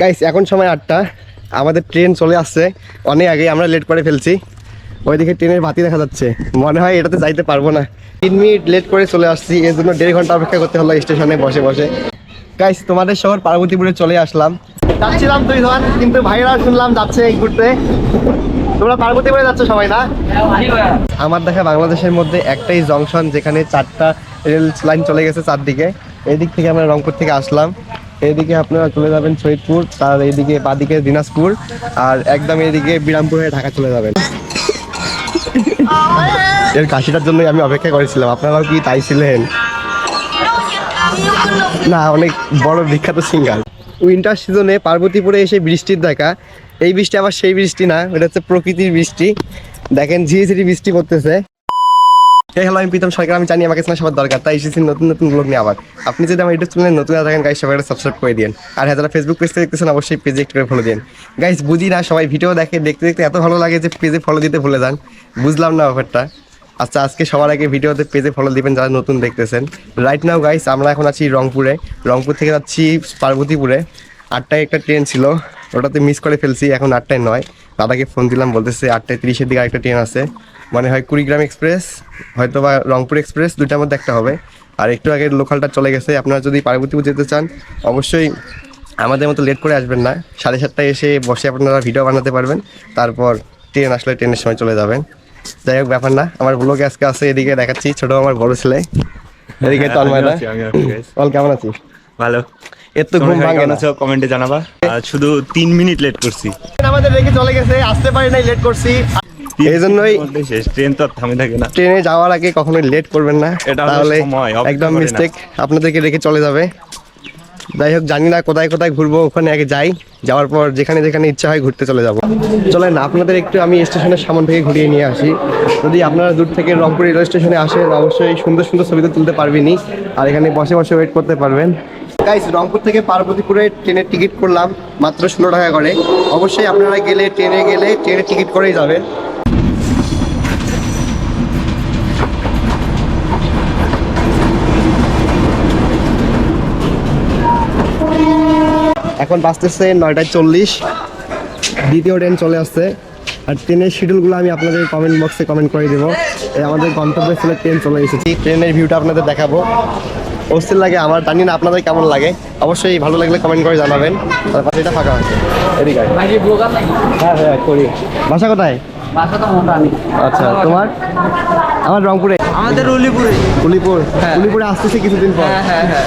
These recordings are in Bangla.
গাইস এখন সময় আটটা। আমাদের ট্রেন চলে আসছে। অনেক আগে আমরা লেট করে ফেলছি। ওইদিকে ট্রেনের বাতি দেখা যাচ্ছে। মনে হয় এটাতে যাইতে পারব না। তিন মিনিট লেট করে চলে আসছি। এর জন্য দেড় ঘণ্টা অপেক্ষা করতে হলো স্টেশনে বসে বসে। গাইস তোমাদের শহর পার্বতীপুরে চলে আসলাম। যাচ্ছিলাম দুই ধর, কিন্তু ভাইরা শুনলাম যাচ্ছে এই ঘুরতে। তোমরা পার্বতীপুরে যাচ্ছ সবাই, না? আমার দেখা বাংলাদেশের মধ্যে একটাই জংশন যেখানে চারটা রেল লাইন চলে গেছে চারদিকে। এদিক থেকে আমরা রংপুর থেকে আসলাম। এদিকে আপনারা চলে যাবেন শহীদপুর তার এইদিকে বাদিকে দিনাজপুর, আর একদম এদিকে বিরামপুর হয়ে ঢাকা চলে যাবেন। এর কাশিটার জন্যই আমি অপেক্ষা করেছিলাম। আপনারাও কি তাই ছিলেন? না, অনেক বড় বিখ্যাত সিঙ্গার। উইন্টার সিজনে পার্বতীপুরে এসে বৃষ্টির দেখা। এই বৃষ্টি আবার সেই বৃষ্টি না, এটা হচ্ছে প্রকৃতির বৃষ্টি। দেখেন ঝিরি ঝিরি বৃষ্টি পড়তেছে। এই হ্যালো আমি প্রীতম সরকার, আমি জানি আমাকে চেনা সবার দরকার, তাই এসেছি নতুন নতুন ব্লগ নিয়ে আবার। আপনি যদি আমার ইউটিউব চ্যানেলে নতুন থাকেন গাইস সবাই সাবস্ক্রাইব করে দিন আর হ্যাঁ যারা ফেসবুক পেজ থেকে দেখতেছেন, অবশ্যই পেজে একটু করে ফলো দিন গাইস বুঝি না, সবাই ভিডিও দেখে, দেখতে দেখতে এত ভালো লাগে যে পেজে ফলো দিতে ভুলে যান। বুঝলাম না ব্যাপারটা। আচ্ছা আজকে সবার আগে ভিডিওতে পেজে ফলো দিবেন যারা নতুন দেখতেছেন। রাইট নাও গাইস আমরা এখন আছি রংপুরে। রংপুর থেকে যাচ্ছি পার্বতীপুরে। আটটায় একটা ট্রেন ছিল, ওটাতে মিস করে ফেলছি, এখন আটটায় নয়। দাদাকে ফোন দিলাম, বলতেছে আটটায় তিরিশের দিকে আরেকটা ট্রেন আছে। মানে হয় কুড়িগ্রাম এক্সপ্রেস হয়তো বা রংপুর এক্সপ্রেস দুইটার মধ্যে একটা হবে। আর একটু আগে লোকালটা চলে গেছে আপনারা যদি পার্বতীপুর যেতে চান অবশ্যই আমাদের মতো লেট করে আসবেন না। সাড়ে সাতটায় এসে বসে আপনারা ভিডিও বানাতে পারবেন তারপর ট্রেন আসলে ট্রেনের সময় চলে যাবেন। যাই হোক ব্যাপার না আমার ব্লগে আজকে আছে এদিকে দেখাচ্ছি ছোট আমার বড় ছেলে। এদিকে তন্ময়দা guys। বল কেমন আছিস? ভালো। এর তো ঘুম ভাঙে না। কমেন্টে জানাবা। আর শুধু তিন মিনিট লেট করছি। আমাদের রেখে চলে গেছে আসতে পারি নাই লেট করছি। এই জন্যই ট্রেন তো আর থামে থাকে না। ট্রেনে যাওয়ার আগে কখনোই লেট করবেন না। এটা হলো তাহলে একদম মিস্টেক আপনাদেরকে রেখে চলে যাবে। যাই হোক জানি না কোথায় কোথায় ঘুরবো ওখানে আগে যাই। যাওয়ার পর যেখানে যেখানে ইচ্ছা হয় ঘুরতে চলে যাব। চলেন আপনাদের একটু আমি স্টেশনের সামন থেকে ঘুরিয়ে নিয়ে আসি। যদি আপনারা দূর থেকে রংপুর রেলওয়ে স্টেশনে আসেন অবশ্যই সুন্দর সুন্দর ছবি তো তুলতে পারবেনই। আর এখানে বসে বসে ওয়েট করতে পারবেন। গাইস রংপুর থেকে পার্বতীপুরে ট্রেনের টিকিট করলাম মাত্র ষোলো টাকা করে। অবশ্যই আপনারা গেলে ট্রেনে গেলে ট্রেনের টিকিট করেই যাবেন। এখন বাজতেছে নয়টায় চল্লিশ। দ্বিতীয় ট্রেন চলে আসছে। আর ট্রেনের শিডিউলগুলো আমি আপনাদের কমেন্ট বক্সে কমেন্ট করে দেবো। এই আমাদের গন্তব্যস্থলে ট্রেন চলে এসেছি। ট্রেনের ভিউটা আপনাদের দেখাবো। অস্থির লাগে আমার জানি না আপনাদের কেমন লাগে। অবশ্যই ভালো লাগলে কমেন্ট করে জানাবেন। তারপর এটা ফাঁকা আছে। এদিকে হ্যাঁ হ্যাঁ করি। বাসা কোথায়? আচ্ছা তোমার? আমার রংপুরে। আমাদের উলিপুরে। উলিপুর। উলিপুরে আসতেছে কিছুদিন পর। হ্যাঁ হ্যাঁ হ্যাঁ।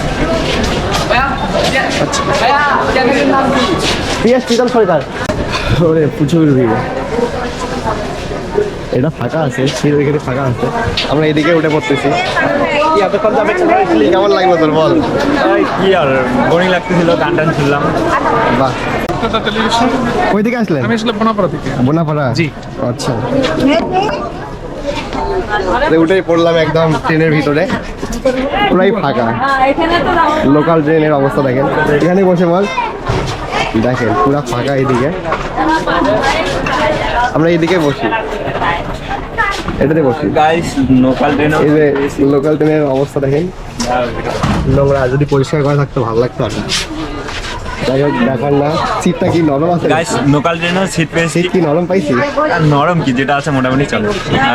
আচ্ছা পিএস প্রীতম সরকার ওরে প্রচুর ভিড় এটা ফাঁকা আছে সিট এখানে ফাঁকা আছে আমরা এদিকে উঠে পড়তেছি এতক্ষণ যাবে কেমন লাগল তোর বল কি আর বোরিং লাগতেছিল গান টান শুনলাম বাহ ওই দিকে আসলেন আমি আসলে বোনাপাড়া থেকে বোনাপাড়া জি। আচ্ছা উঠেই পড়লাম একদম ট্রেনের ভিতরে পুরাই ফাঁকা। লোকাল ট্রেনের অবস্থা দেখেন। এখানে বসে মাল দেখেন পুরা ফাঁকা এদিকে। আমরা এদিকে বসি। এটাতে বসি। এই যে লোকাল ট্রেনের অবস্থা দেখেন। নোংরা যদি পরিষ্কার করা থাকতো ভালো লাগতো আর যাই হোক দেখার না। কি নরম আছে? গাইস লোকাল ট্রেনেও সিট পেয়েছি। সিট কি নরম পাইছি? আর নরম কি যেটা আছে মোটামুটি চলে।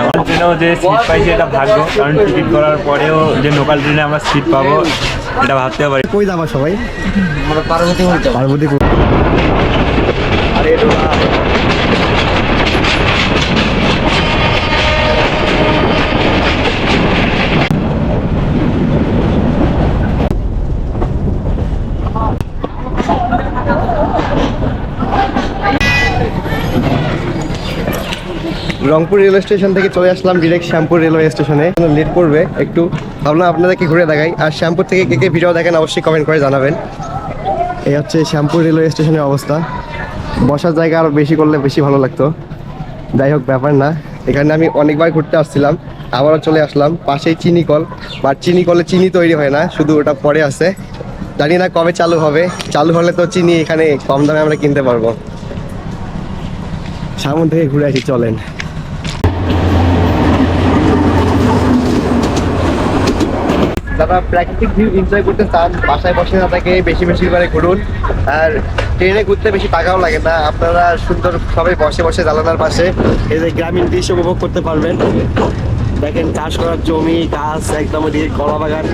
লোকাল ট্রেনেও যে সিট পাইছি এটা ভাগ্য। কারণ টিকিট করার পরেও যে লোকাল ট্রেনে আমরা সিট পাবো এটা ভাবতে পারি। কই যাবা সবাই? আমরা পার্বতী বলতে পার্বতীপুর আরে এটা না। রংপুর রেলওয়ে স্টেশন থেকে চলে আসলাম ডিরেক্ট শ্যামপুর রেলওয়ে স্টেশনে। লেট করবে, একটু ভাবলাম আপনাদেরকে ঘুরে দেখাই। আর শ্যামপুর থেকে কে কে ভিডিও দেখেন অবশ্যই কমেন্ট করে জানাবেন। এই হচ্ছে শ্যামপুর রেলওয়ে স্টেশনের অবস্থা। বসার জায়গা আরও বেশি করলে বেশি ভালো লাগতো। যাই হোক, ব্যাপার না। এখানে আমি অনেকবার ঘুরতে আসছিলাম, আবারও চলে আসলাম। পাশেই চিনি কল। বাট চিনি কলে চিনি তৈরি হয় না, শুধু ওটা পরে আছে। জানি না কবে চালু হবে। চালু হলে তো চিনি এখানে কম দামে আমরা কিনতে পারব। সামন থেকে ঘুরে আসি, চলেন। যারা প্রাকৃতিক ভিউ এনজয় করতে চান, বাসায় বসে না থাকে বেশি বেশি করে ঘুরুন। আর ট্রেনে ঘুরতে বেশি টাকাও লাগে না। আপনারা সুন্দর সবাই বসে বসে জানালার পাশে এই যে গ্রামীণ দৃশ্য উপভোগ করতে পারবেন। দেখেন, চাষ করার জমি, গাছ, একদম ওদিকে কলা বাগান,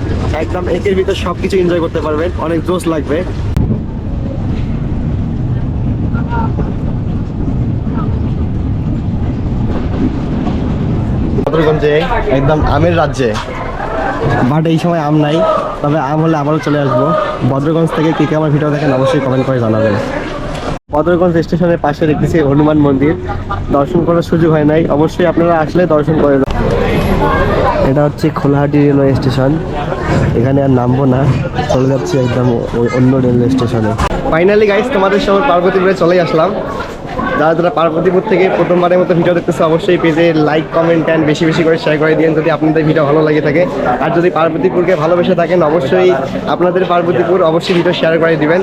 একদম একের ভিতর সবকিছু এনজয় করতে পারবেন। অনেক জোশ লাগবে। একদম আমের রাজ্যে। বাট এই সময় আম নাই, তবে আম হলে আবারও চলে আসব। ভদ্রগঞ্জ থেকে কে কে আমার ভিডিও দেখেন অবশ্যই কমেন্ট করে জানাবেন। ভদ্রগঞ্জ স্টেশনের পাশে দেখতেছি হনুমান মন্দির। দর্শন করার সুযোগ হয় নাই। অবশ্যই আপনারা আসলে দর্শন করে। এটা হচ্ছে খোলাহাটি রেলওয়ে স্টেশন। এখানে আর নামবো না। চলে যাচ্ছি একদম ওই অন্য রেলওয়ে স্টেশনে। ফাইনালি গাইস তোমাদের সঙ্গে পার্বতীপুরে চলে আসলাম। যারা যারা পার্বতীপুর থেকে প্রথমবারের মতো ভিডিও দেখতেছে অবশ্যই পেজে লাইক কমেন্ট অ্যান্ড বেশি বেশি করে শেয়ার করে দিন যদি আপনাদের ভিডিও ভালো লাগে থাকে। আর যদি পার্বতীপুরকে ভালোবেসে থাকেন অবশ্যই আপনাদের পার্বতীপুর অবশ্যই ভিডিও শেয়ার করে দিবেন।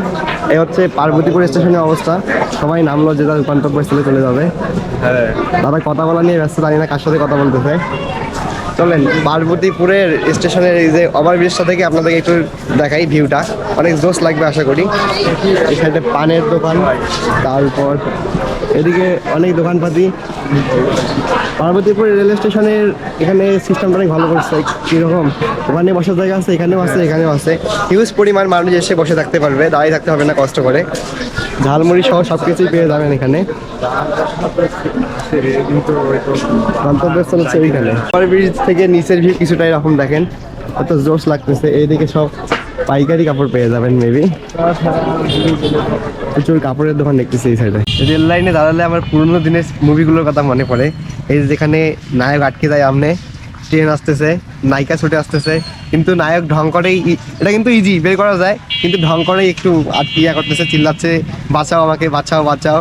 এই হচ্ছে পার্বতীপুর স্টেশনের অবস্থা। সবাই নামলো যে তার গন্তব্যস্থলে চলে যাবে। হ্যাঁ। দাদা কথা বলা নিয়ে ব্যস্ত জানি না কার সাথে কথা বলতেছে। চলেন পার্বতীপুরের স্টেশনের এই যে ওভারব্রিজটা থেকে আপনাদেরকে একটু দেখাই ভিউটা অনেক জোশ লাগবে আশা করি। সাইডে পানের দোকান, তারপর এদিকে অনেক দোকানপাতি। পার্বতীপুর রেল স্টেশনের এখানে সিস্টেমটা অনেক ভালো করছে, কীরকম? ওখানে বসার জায়গা আছে, এখানেও আছে এখানেও আছে। হিউজ পরিমাণ মানুষ এসে বসে থাকতে পারবে, দাঁড়িয়ে থাকতে হবে না কষ্ট করে। ঝালমুড়ি সহ সব কিছুই পেয়ে যাবেন এখানে। গন্তব্যস্থল ব্রিজ থেকে নিচের ভিউ কিছুটা এরকম দেখেন, কত জোশ লাগতেছে। এইদিকে সব পাইকারি কাপড় পেয়ে যাবেন মেবি প্রচুর কাপড়ের দোকান দেখতেছি এই সাইডে রেল লাইনে দাঁড়ালে আমার পুরোনো দিনের মুভিগুলোর কথা মনে পড়ে, এই যেখানে নায়ক আটকে যায় আমনে ট্রেন আসতেছে, নায়িকা ছুটে আসতেছে, কিন্তু নায়ক ঢং করেই এটা কিন্তু ইজি বের করা যায়, কিন্তু ঢং করেই একটু আটকে ইয়া করতেছে, চিল্লাচ্ছে, বাঁচাও আমাকে, বাঁচাও বাঁচাও।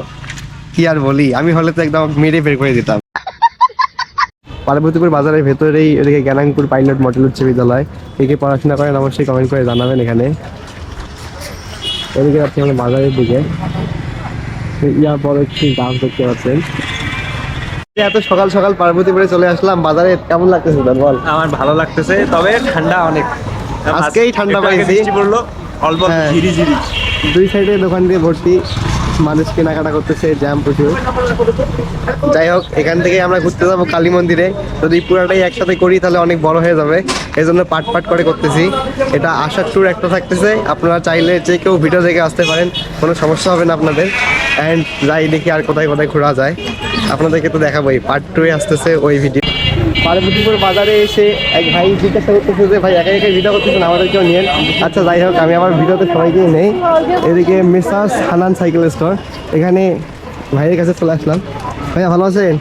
কি আর বলি, আমি হলে তো একদম মেরে বের করে দিতাম। পার্বতীপুর বাজারের ভেতরেই এদিকে জ্ঞানাঙ্কুর পাইলট মডেল উচ্চ বিদ্যালয়। কে কে পড়াশোনা করেন অবশ্যই কমেন্ট করে জানাবেন এখানে। এদিকে যাচ্ছি আমরা বাজারের দিকে। ইয়ার পর একটি গাছ দেখতে পাচ্ছেন। এত সকাল সকাল পার্বতীপুরে চলে আসলাম বাজারে কেমন লাগতেছে তোর বল আমার ভালো লাগতেছে তবে ঠান্ডা অনেক আজকেই ঠান্ডা পাইছি। অল্প অল্প হ্যাঁ। ঝিরি ঝিরি দুই সাইডে দোকান দিয়ে ভর্তি মানুষ কেনাকাটা করতেছে জ্যাম প্রচুর। যাই হোক, এখান থেকে আমরা ঘুরতে যাব কালী মন্দিরে। যদি পুরাটাই একসাথে করি, তাহলে অনেক বড় হয়ে যাবে। এই জন্য পাট পাট করে করতেছি। এটা আসার ট্যুর একটা থাকতেছে। আপনারা চাইলে যে কেউ ভিডিও দেখে আসতে পারেন, কোনো সমস্যা হবে না আপনাদের। অ্যান্ড যাই দেখি আর কোথায় কোথায় ঘোরা যায়। আপনাদেরকে তো দেখাবোই পার্ট টুয়ে আসতেছে ওই ভিডিও পার্বতীপুর বাজারে এসে এক ভাই জিজ্ঞাসা করতেছে যে, ভাই একা একা ভিডিও করতেছেন? আমাদেরকেও নিয়েন। আচ্ছা যাই হোক, আমি আমার ভিডিওতে সবাইকে নেই। এদিকে মেসার্স হানান সাইকেল স্টোর এখানে ভাইয়ের কাছে চলে আসলাম। ভাইয়া ভালো আছেন?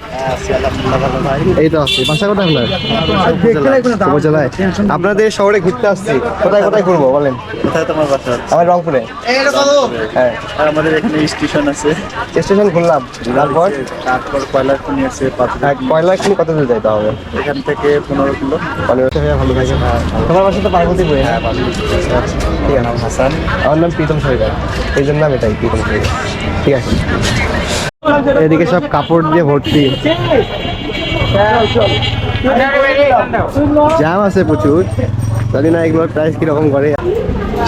এই তো আছি। বাসা কোথায় আপনার? উপজেলায়। আপনাদের শহরে ঘুরতে আসছি। কোথায় কোথায় ঘুরবো বলেন? কোথায় তোমার বাসা? আমার রংপুরে। হ্যাঁ। আমাদের এখানে স্টেশন আছে। স্টেশন ঘুরলাম। তারপর? তারপর কয়লার খনি আছে হ্যাঁ, কয়লার কিনে কত দূর যাইতে হবে? এখান থেকে পনেরো কিলো। অনেক ভাইয়া ভালো থাকে তোমার বাসা তো পার্বতীপুরে হ্যাঁ ঠিক আছে। হাসান। আমার নাম প্রীতম সরকার। এই জন্য নাম এটাই প্রীতম সরকার। ঠিক আছে। এদিকে সব কাপড় দিয়ে ভর্তি। জ্যাম আছে প্রচুর। জানি না এগুলোর প্রাইস কীরকম করে।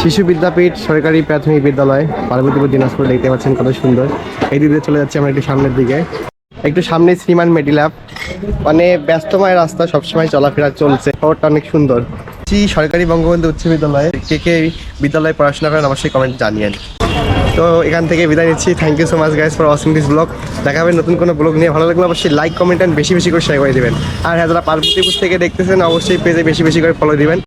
শিশু বিদ্যাপীঠ সরকারি প্রাথমিক বিদ্যালয়, পার্বতীপুর, দিনাজপুর দেখতে পাচ্ছেন কত সুন্দর। এই দিকে চলে যাচ্ছে আমরা একটু সামনের দিকে। একটু সামনে শ্রীমান মেডিল্যাব। মানে ব্যস্তময় রাস্তা, সবসময় চলাফেরা চলছে। শহরটা অনেক সুন্দর। সরকারি বঙ্গবন্ধু উচ্চ বিদ্যালয়ে কে কে বিদ্যালয়ে পড়াশোনা করেন অবশ্যই কমেন্ট জানিয়েন তো এখান থেকে বিদায় নিচ্ছি। Thank you so much guys for watching this blog দেখা হবে নতুন কোনো ব্লগ নিয়ে। ভালো লাগলে অবশ্যই লাইক কমেন্ট অ্যান্ড বেশি বেশি করে শেয়ার করে দেবেন। আর হ্যাঁ যারা পার্বতীপুর থেকে দেখতেছেন, অবশ্যই পেজে বেশি বেশি করে ফলো দিবেন।